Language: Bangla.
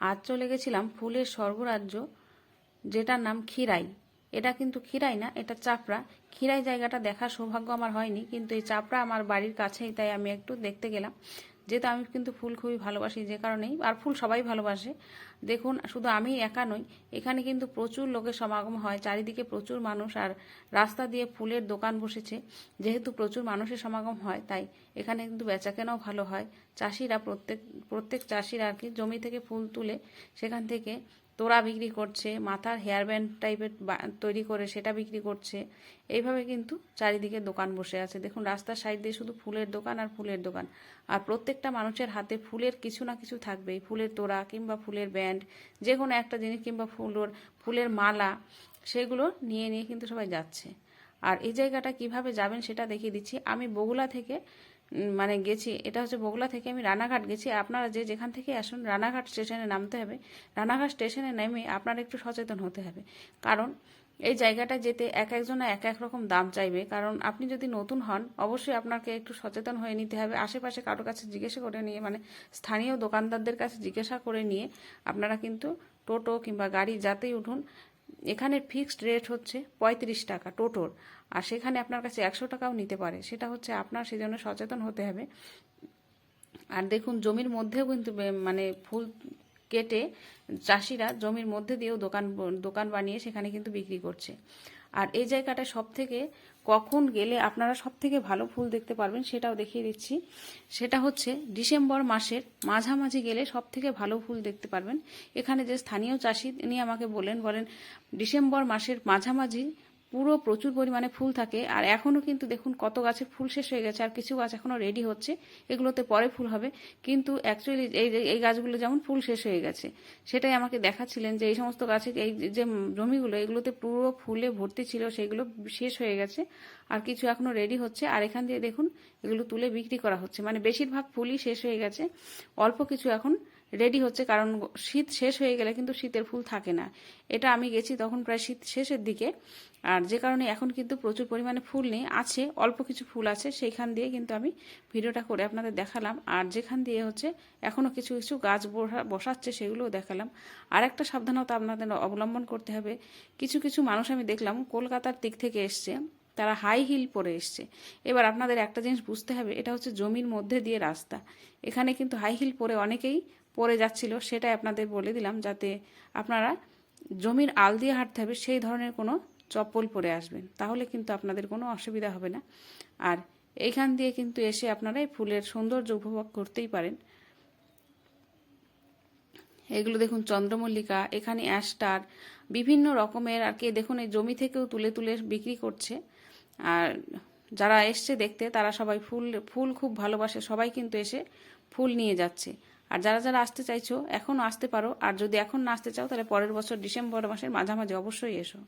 আজ চলে গেছিলাম ফুলের স্বর্গরাজ্য, যেটার নাম ক্ষীরাই। এটা কিন্তু ক্ষীরাই না, এটা চাপড়া। ক্ষীরাই জায়গাটা দেখার সৌভাগ্য আমার হয়নি, কিন্তু এই চাপড়া আমার বাড়ির কাছেই, তাই আমি একটু দেখতে গেলাম। যেহেতু আমি কিন্তু ফুল খুবই ভালোবাসি যে কারণেই, আর ফুল সবাই ভালোবাসে। দেখুন, শুধু আমি একা নই, এখানে কিন্তু প্রচুর লোকের সমাগম হয়, চারিদিকে প্রচুর মানুষ, আর রাস্তা দিয়ে ফুলের দোকান বসেছে। যেহেতু প্রচুর মানুষের সমাগম হয়, তাই এখানে কিন্তু বেচাকেনাও ভালো হয়। চাষিরা, প্রত্যেক প্রত্যেক চাষিরা আর কি, জমি থেকে ফুল তুলে সেখান থেকে তোড়া বিক্রি করছে, মাথার হেয়ার ব্যান্ড টাইপের তৈরি করে সেটা বিক্রি করছে। এইভাবে কিন্তু চারিদিকে দোকান বসে আছে। দেখুন, রাস্তার সাইড দিয়ে শুধু ফুলের দোকান আর ফুলের দোকান। আর প্রত্যেকটা মানুষের হাতে ফুলের কিছু না কিছু থাকবেই। ফুলের তোড়া কিংবা ফুলের ব্যান্ড যে কোনো একটা জিনিস কিংবা ফুলোর, ফুলের মালা, সেগুলো নিয়ে নিয়ে কিন্তু সবাই যাচ্ছে। আর এই জায়গাটা কীভাবে যাবেন সেটা দেখিয়ে দিচ্ছি। আমি বগুলা থেকে মানে গেছি, এটা হচ্ছে বগুলা থেকে আমি রানাঘাট গেছি। আপনারা যে যেখান থেকে আসুন, রানাঘাট স্টেশনে নামতে হবে। রানাঘাট স্টেশনে নেমে আপনারা একটু সচেতন হতে হবে। কারণ এই জায়গাটা যেতে এক একজনে এক এক রকম দাম চাইবে। কারণ আপনি যদি নতুন হন, অবশ্যই আপনাকে একটু সচেতন হয়ে নিতে হবে। আশেপাশে কারোর কাছে জিজ্ঞাসা করে নিয়ে মানে স্থানীয় দোকানদারদের কাছে জিজ্ঞাসা করে নিয়ে আপনারা কিন্তু টোটো কিংবা গাড়ি যাতেই উঠুন এখানের ফিক্সড রেট হচ্ছে পঁয়ত্রিশ টাকা টোটোর আর সেখানে আপনার কাছে একশো টাকাও নিতে পারে। সেটা হচ্ছে আপনার সেজন্য সচেতন হতে হবে। আর দেখুন, জমির মধ্যেও কিন্তু মানে ফুল কেটে চাষিরা জমির মধ্যে দিয়েও দোকান দোকান বানিয়ে সেখানে কিন্তু বিক্রি করছে। আর এই জায়গাটা সব থেকে কখন গেলে আপনারা সব থেকে ভালো ফুল দেখতে পারবেন সেটাও দেখিয়ে দিচ্ছি। সেটা হচ্ছে ডিসেম্বর মাসের মাঝামাঝি গেলে সব থেকে ভালো ফুল দেখতে পারবেন। এখানে যে স্থানীয় চাষি তিনি আমাকে বলেন বলেন ডিসেম্বর মাসের মাঝামাঝি পুরো প্রচুর পরিমাণে ফুল থাকে। আর এখনও কিন্তু দেখুন কত গাছে ফুল শেষ হয়ে গেছে, আর কিছু গাছ এখনও রেডি হচ্ছে। এগুলোতে পরে ফুল হবে। কিন্তু অ্যাকচুয়ালি এই এই গাছগুলো যেমন ফুল শেষ হয়ে গেছে, সেটাই আমাকে দেখাচ্ছিলেন যে এই সমস্ত গাছে এই যে জমিগুলো, এগুলোতে পুরো ফুলে ভর্তি ছিল, সেগুলো শেষ হয়ে গেছে। আর কিছু এখনও রেডি হচ্ছে। আর এখান দিয়ে দেখুন, এগুলো তুলে বিক্রি করা হচ্ছে। মানে বেশিরভাগ ফুলই শেষ হয়ে গেছে। অল্প কিছু এখন রেডি হচ্ছে কারণ শীত শেষ হয়ে গেলে কিন্তু শীতের ফুল থাকে না। এটা আমি গেছি তখন প্রায় শীত শেষের দিকে। আর যে কারণে এখন কিন্তু প্রচুর পরিমাণে ফুল নেই, আছে, অল্প কিছু ফুল আছে, সেইখান দিয়ে কিন্তু আমি ভিডিওটা করে আপনাদের দেখালাম। আর যেখান দিয়ে হচ্ছে এখনও কিছু কিছু গাছ বসা- বসাচ্ছে সেগুলোও দেখালাম। আর একটা সাবধানতা আপনাদের অবলম্বন করতে হবে। কিছু কিছু মানুষ আমি দেখলাম কলকাতার দিক থেকে এসছে। তারা হাই হিল পরে এসছে। এবার আপনাদের একটা জিনিস বুঝতে হবে, এটা হচ্ছে জমির মধ্যে দিয়ে রাস্তা। এখানে কিন্তু হাই হিল পরে অনেকেই পরে যাচ্ছিল, সেটাই আপনাদের বলে দিলাম যাতে আপনারা জমির আল দিয়ে হাঁটতে হবে, সেই ধরনের কোনো চপ্পল পরে আসবেন। তাহলে কিন্তু আপনাদের কোনো অসুবিধা হবে না। আর এইখান দিয়ে কিন্তু এসে আপনারা এই ফুলের সৌন্দর্য উপভোগ করতেই পারেন। এগুলো দেখুন চন্দ্রমল্লিকা, এখানে অ্যাস্টার বিভিন্ন রকমের আর কি। দেখুন এই জমি থেকেও তুলে তুলে বিক্রি করছে। আর যারা এসছে দেখতে, তারা সবাই ফুল ফুল খুব ভালোবাসে। সবাই কিন্তু এসে ফুল নিয়ে যাচ্ছে। আর যারা যারা আসতে চাইছো এখনও আসতে পারো। আর যদি এখন না আসতে চাও, তাহলে পরের বছর ডিসেম্বর মাসের মাঝামাঝি অবশ্যই এসো।